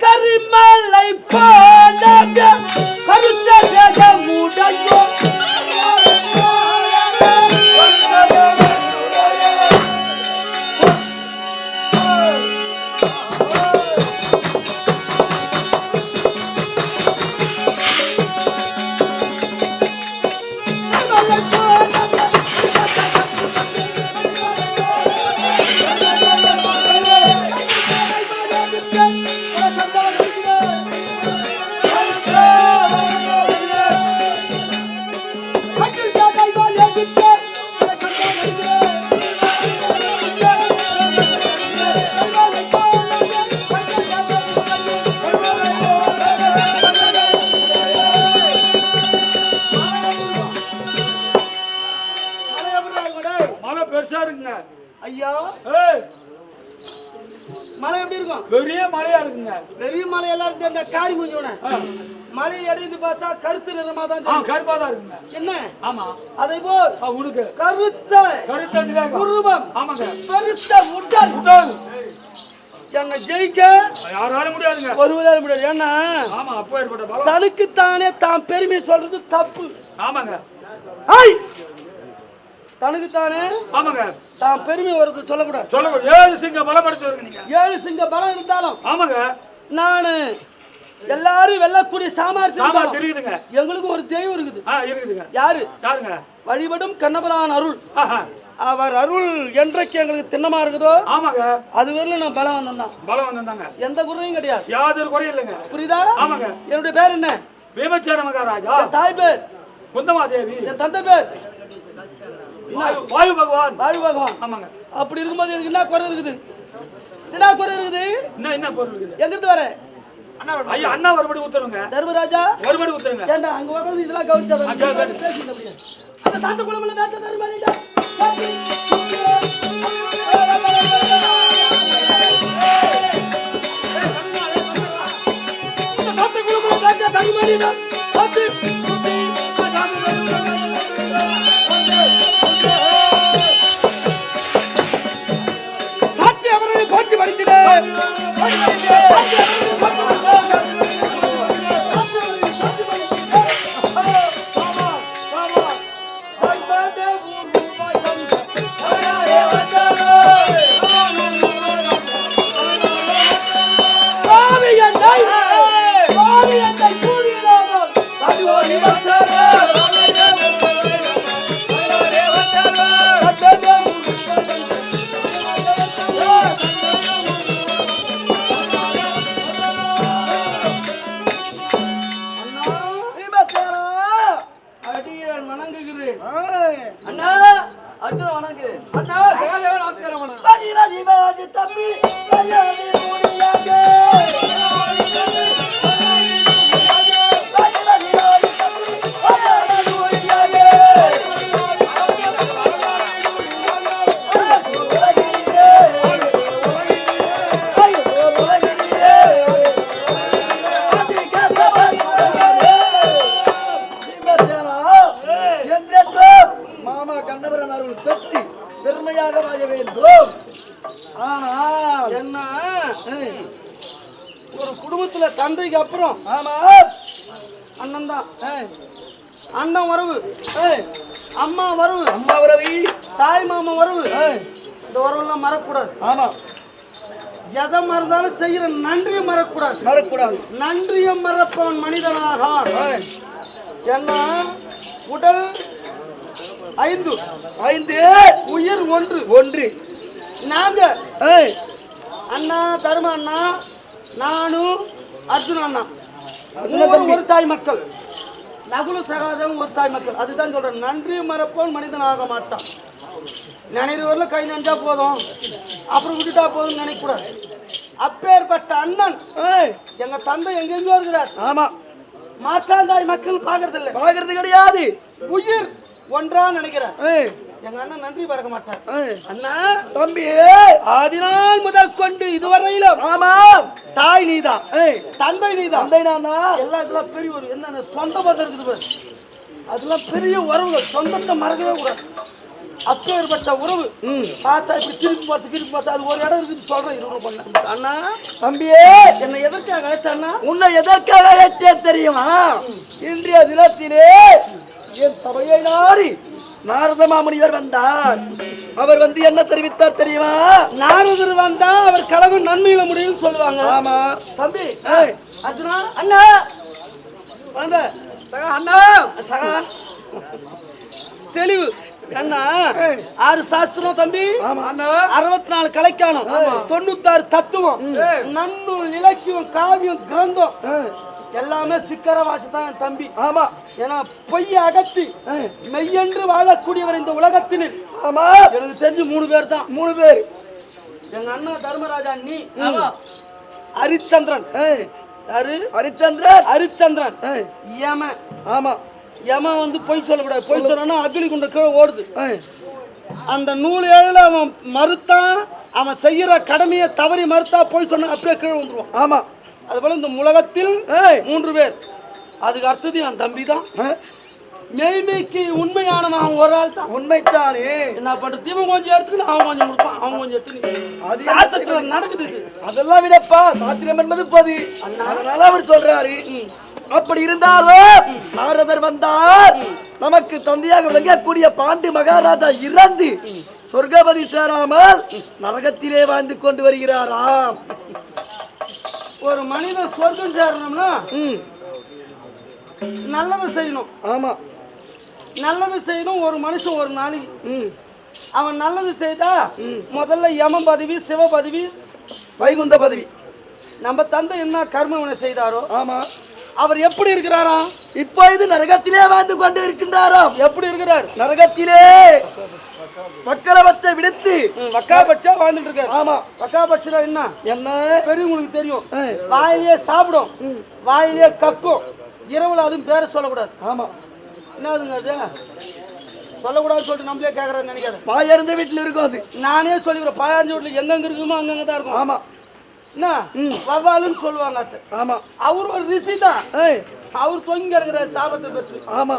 கரிமலை போல கருத்த ஜகமுடையோ மலை எப்படி இருக்கும்? பெரிய மலையா இருக்குங்க. பெரிய மலை எல்லாரும் தெரிஞ்ச காரி முடிஞ்சவன ஆ. மலை எடுத்து பார்த்தா கருத்து நிறமா தான். கருப்பா தான் இருக்குங்க. என்ன? ஆமா. அதை போல் உனக்கு கருத்த கருத்ததுக்காக. உருவம். ஆமாங்க. பெருத்த உடல். உடல். என்னை ஜெயிக்க யாராலும் முடியாதுங்க. ஒருவரால் முடியாது. ஏன்னா ஆமா அப்போ ஏற்பட்ட தனக்குத்தானே தான் பெருமை சொல்றது தப்பு. ஆமாங்க. ஐய் தனக்குத்தானே ஆமாங்க. தான் பெருமை வருது சொல்லக்கூடாது. சொல்ல ஏழு சிங்க பலப்படுத்துவீங்க நீங்க. ஏழு சிங்க பலம் இருந்தாலும் ஆமாங்க. நானு எல்லாரும் வெல்லக்கூடிய சாமர்த்தியம் தெரியுதுங்க. எங்களுக்கு ஒரு தெய்வம் இருக்குது. ஆ இருக்குதுங்க. யாரு? யாருங்க? வழிபடும் கண்ணபரான் அருள். அவர் அருள் என்றைக்கு எங்களுக்கு திண்ணமா இருக்குதோ ஆமாங்க. அது வரல நான் பலம் வந்தேன் பலம் வந்திருந்தாங்க எந்த குறையும் கிடையாது. யாதொரு குறையும் இல்லைங்க. புரியுதா? ஆமாங்க. என்னுடைய பேர் என்ன? பீமச்சேர மகாராஜா. தாய் பேர்? குந்தமாதேவி. என் தந்தை பேர்? வாயு- பகவான் வாயு பகவான் ஆமாங்க அப்படி இருக்கும்போது எனக்கு என்ன குறை இருக்குது என்ன குறை இருக்குது என்ன என்ன பொருள் இருக்குது எங்கிருந்து வர ஐயா அண்ணா ஒரு படி ஊத்துருங்க தர்மராஜா ஒரு படி ஊத்துருங்க ஏண்டா அங்க உட்கார்ந்து இதெல்லாம் அப்படியே. அந்த சாத்த குளம்ல வேட்ட தருமாறிடா அந்த சாத்த Thank you. பெற்று பெருமையாக வாழ வேண்டும். ஆனால் என்ன? ஒரு குடும்பத்துல தந்தைக்கு அப்புறம் ஆமா. அண்ணன் தான். அண்ணன் வரவு. அம்மா வரவு. அம்மா வரவி. தாய் மாமா வரவு. இந்த வரவெல்லாம் மறக்கக்கூடாது. ஆமா. எதை மறந்தாலும் செய்யற நன்றி மறக்கக்கூடாது. மறக்கக்கூடாது. நன்றியும் மறப்பவன் மனிதனாகான். என்ன உடல் ஐந்து. ஐந்து. உயிர் ஒன்று. ஒன்று. நாங்க. அண்ணா தரும அண்ணா நானும் அர்ஜுன அண்ணா. ஒரு தாய் மக்கள். நகுல சகாதம் ஒரு தாய் மக்கள். அதுதான் சொல்றேன். நன்றி மறப்பவன் மனிதன் ஆக மாட்டான். நினைவுல கை நஞ்சா போதும். அப்புறம் விட்டுட்டா போதும் நினைக்கக்கூடாது அப்பேற்பட்ட அண்ணன். எங்க தந்தை எங்கெங்கோ இருக்கிறார். ஆமா. மாற்றாந்தாய் மக்கள் பாக்குறது இல்ல பாக்குறது கிடையாது. உயிர். ஒன்றா நினைக்கிறேன். எங்க அண்ணன் நன்றி பறக்க மாட்டார். அண்ணா. தம்பி ஆதினால் முதல் கொண்டு இதுவரையிலும் ஆமா தாய் நீதான். தந்தை நீதான். தந்தை நானா எல்லாம் இதெல்லாம் பெரிய ஒரு என்ன சொந்த பந்தம் இருக்குது. அதெல்லாம் பெரிய உறவுகள். சொந்தத்தை மறக்கவே கூடாது. அப்பேற்பட்ட உறவு. பார்த்தா இப்படி திருப்பி பார்த்து திருப்பி பார்த்தா அது ஒரு இடம் இருக்குது சொல்றேன் இருபது பண்ண அண்ணா. தம்பியே என்னை எதற்காக அழைத்தண்ணா உன்னை எதற்காக அழைத்தேன் தெரியுமா? இன்றைய தினத்திலே என் சபையை நாடி நாரத மாமுனிவர் வந்தார்? அவர் வந்து என்ன தெரிவித்தார் தெரியுமா? நாரதர் வந்தா அவர் கழகம் நன்மையில முடியும்னு சொல்லுவாங்க. ஆமா. தம்பி அர்ஜுனா. அண்ணா. வந்த சகா அண்ணா. சகா. தெளிவு. கண்ணா ஆறு சாஸ்திரம் தம்பி. அறுபத்தி நாலு கலைக்கானம். தொண்ணூத்தாறு தத்துவம். நன்னூல் இலக்கியம் காவியம் கிரந்தம். எல்லாமே சிக்கர வாசி தான் என் தம்பி. ஆமா ஏன்னா பொய் அகத்தி மெய்யென்று வாழக்கூடியவர் இந்த உலகத்தினில் ஆமா. எனக்கு தெரிஞ்சு மூணு பேர் தான். மூணு பேர். எங்க அண்ணன் தர்மராஜா நீ ஹரிச்சந்திரன் யாரு? ஹரிச்சந்திரன் ஹரிச்சந்திரன் ஏய், யம. ஆமா. யம வந்து பொய் சொல்லக்கூடாது. பொய் சொன்னா அக்னி குண்ட கீழே ஓடுது. அந்த நூல் ஏழில் அவன் மறுத்தான் அவன் செய்யற கடமையை தவறி மறுத்தா போய் சொன்னா அப்படியே கீழே வந்துருவான் ஆமா. அதுபோல இந்த உலகத்தில் மூன்று பேர். அதுக்கு அடுத்தது என் தம்பி தான். மெய்மைக்கு உண்மையானவன் அவன் ஒரு ஆள் தான். உண்மைத்தானே? என்ன பண்றது? இவன் கொஞ்சம் எடுத்துக்கணும் அவன் கொஞ்சம் கொடுப்பான். அவன் கொஞ்சம் எடுத்துக்கணும் அது சாஸ்திரத்துல நடக்குது. அதெல்லாம் விடப்பா. சாத்திரம் என்பது பதி. அதனால அவர் சொல்றாரு. அப்படி இருந்தாலும் நாரதர் வந்தார். நமக்கு தந்தையாக விளங்கக்கூடிய பாண்டி மகாராஜா இறந்து சொர்க்கபதி சேராமல் நரகத்திலே வாழ்ந்து கொண்டு வருகிறாராம். ஒரு மனிதன் சொர்க்கம் சேரணும்னா ம், நல்லதை செய்யணும். ஆமா. நல்லது செய்யணும் ஒரு மனுஷன் ஒரு நாளைக்கு ம், அவன் நல்லது செய்தா முதல்ல யம பதவி சிவ பதவி வைகுந்த பதவி. நம்ம தந்தை என்ன கர்மவினை செய்தாரோ ஆமா. அவர் எப்படி இருக்கிறாராம் இப்போ இது நரகத்திலே வாழ்ந்து கொண்டு இருக்கின்றாராம் எப்படி இருக்கிறார்? நரகத்திலே. மக்களவத்தை விடுத்து. வக்காபட்சா வாழ்ந்துட்டு இருக்காரு. ஆமா வக்காபட்சா என்ன? என்ன? பெரியவங்களுக்கு தெரியும். ஏய். வாயிலேயே சாப்பிடும். வாயிலேயே கக்கும். இரவுல அதுவும் பேரை சொல்லக்கூடாது. ஆமா. என்னதுங்க அது? சொல்லக்கூடாதுன்னு சொல்லிட்டு நம்மளே கேட்கறேன்னு நினைக்காத. பாயர்ந்த வீட்டுல இருக்கும் அது. நானே சொல்லிக்கிறேன். பாயாஞ்சி வீட்டில் எங்கெங்க இருக்குமோ அங்கங்க தான் இருக்கும். ஆமா. என்ன? வவ்வாலுன்னு சொல்லுவாங்க ஆமா. அவர் ஒரு ரிஷி தான். அவர் தொங்கி இருக்கிற சாபத்தை பெற்று. ஆமா.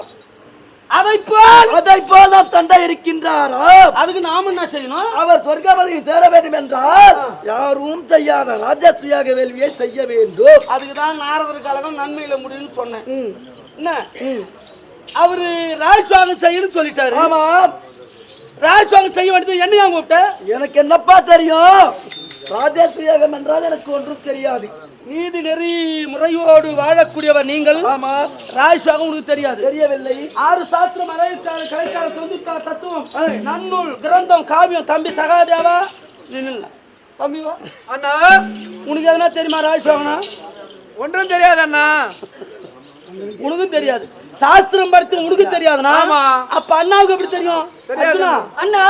அதை போல் அதை போல் நம் தந்தை இருக்கின்றாரோ? அதுக்கு நாம என்ன செய்யணும்? அவர் சொர்க்கபதியில் சேர வேண்டும் என்றால் யாரும் செய்யாத ராஜஸ்ரீயாக வேள்வியை செய்ய வேண்டும். அதுக்கு தான் நாரதர் கழகம் நன்மையில முடியும்னு சொன்னேன். என்ன? அவரு ராஜ்வாகம் செய்யணும்னு சொல்லிட்டாரு. ஆமா ராஜ்வாகம் செய்ய வேண்டியது என்னையா கூப்பிட்ட? எனக்கு என்னப்பா தெரியும்? ராஜஸ்ரீயாகம் என்றால் எனக்கு ஒன்றும் தெரியாது. நீதி நெறி முறையோடு வாழக்கூடியவர் நீங்கள்? ஆமா. ராஜ்வாகம் உனக்கு தெரியாது. தெரியவில்லை. ஆறு சாஸ்திரம் அரைக்கால கலைக்கால தொண்ணூத்தா தத்துவம். நன்னூல் கிரந்தம் காவியம். தம்பி சகாதேவா? நீ நில்ல. தம்பி வா. அண்ணா உனக்கு எதனா தெரியுமா ராஜ்வாகனா ஒன்றும் தெரியாது அண்ணா. உனக்கும் தெரியாது. சாஸ்திரம் படித்து உனக்கு தெரியாதுனா அப்ப அண்ணாவுக்கு எப்படி தெரியும்? அண்ணா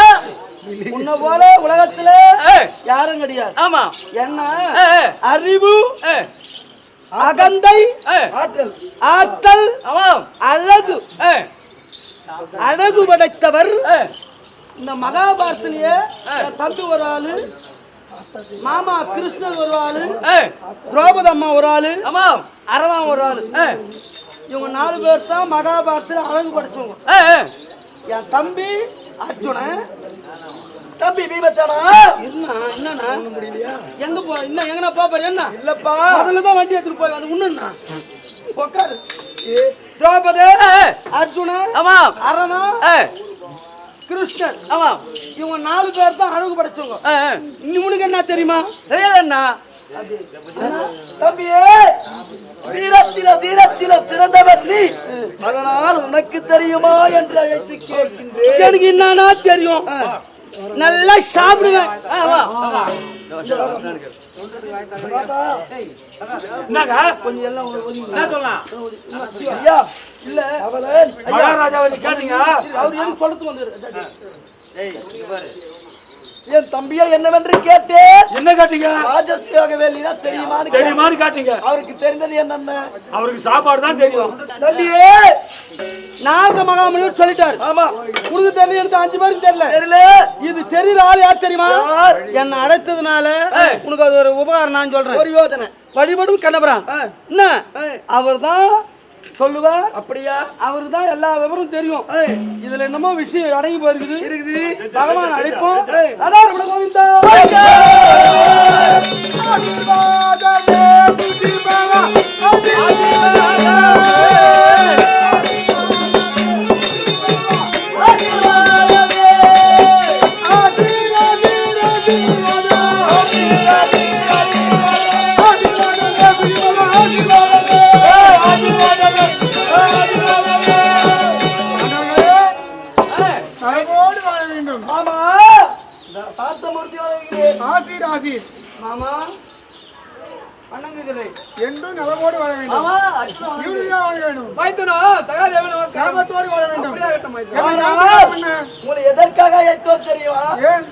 உன்னை போல உலகத்துல யாரும் கிடையாது. ஆமா. என்ன? அறிவு அகந்தை ஆற்றல். ஆத்தல் ஆமாம். அழகு. அழகு படைத்தவர். இந்த மகாபாரத்திலேயே தம்பி ஒரு ஆளு மாமா கிருஷ்ணன் ஒரு ஆளு திரௌபதி அம்மா ஒரு ஆளு ஆமாம். அரவான் ஒரு ஆளு. இவங்க நாலு பேர் தான் மகாபாரத்தில் அழகு படைச்சவங்க. என் தம்பி அர்ஜுனன் தம்பி பீமத்தானா என்ன என்னண்ணா? முடியலையா எங்க போ என்ன எங்கண்ணா பாப்பாரு என்ன? இல்லப்பா. முதல்ல தான் வண்டி எடுத்துட்டு போய் அது உண்ணுண்ணா உட்காரு திரௌபதி அர்ஜுனன் ஆமாம் அரணா கிருஷ்ணன். ஆமாம் இவங்க நாலு பேர் தான் அழகு படைச்சவங்க இவனுக்கு என்ன தெரியுமா? தெரியாதண்ணா. தம்பியே வீரத்தில வீரத்தில பிறந்தவர் நீ. அதனால் உனக்கு தெரியுமா என்று அழைத்து கேட்கின்றேன். எனக்கு என்னன்னா தெரியும். நல்லா சாப்பிடுவேன். இல்ல அவளன் மகாராஜாவை நீ கேட்டீங்க அவர் ஏன் சொல்றது வந்து என் தம்பியை என்னவென்று கேட்டேன். என்ன கேட்டீங்க? ராஜஸ்ரீயாக வேலினா தெரியுமான்னு கேட்டேன். தெரியுமான்னு கேட்டீங்க. அவருக்கு தெரிந்தது என்னென்ன? அவருக்கு சாப்பாடு தான் தெரியும். தம்பியே நாக மகாமணியும் சொல்லிட்டாரு. ஆமா. உனக்கு தெரியல எனக்கு அஞ்சு பேருக்கு தெரியல. தெரியல. இது தெரியுற ஆள் யார் தெரியுமா? என்னை அழைத்ததுனால உனக்கு அது ஒரு உபகாரம் நான் சொல்றேன். ஒரு யோசனை. வழிபடும் கண்ணபுரம். என்ன. அவர் தான் சொல்லுவார் அப்படியா? அவருக்கு தான் எல்லா விவரம் தெரியும். இதுல என்னமோ விஷயம் அடங்கி போயிருக்குது. இருக்குது. பகவான் அழைப்போம். அதான் கோவிந்தா. ஆசீர் ஆசீர். மாமா அண்ணன் கேக்குறேன் என்றும் நலமோடு வாழ வேண்டும். வணங்குகிறேன். யூரியா வாழ வேண்டும். மைத்துனா சகாதேவன் சாபத்தோடு வாழ வேண்டும்? உங்களை எதற்காக அழைத்தோம் தெரியுமா? ஏன்?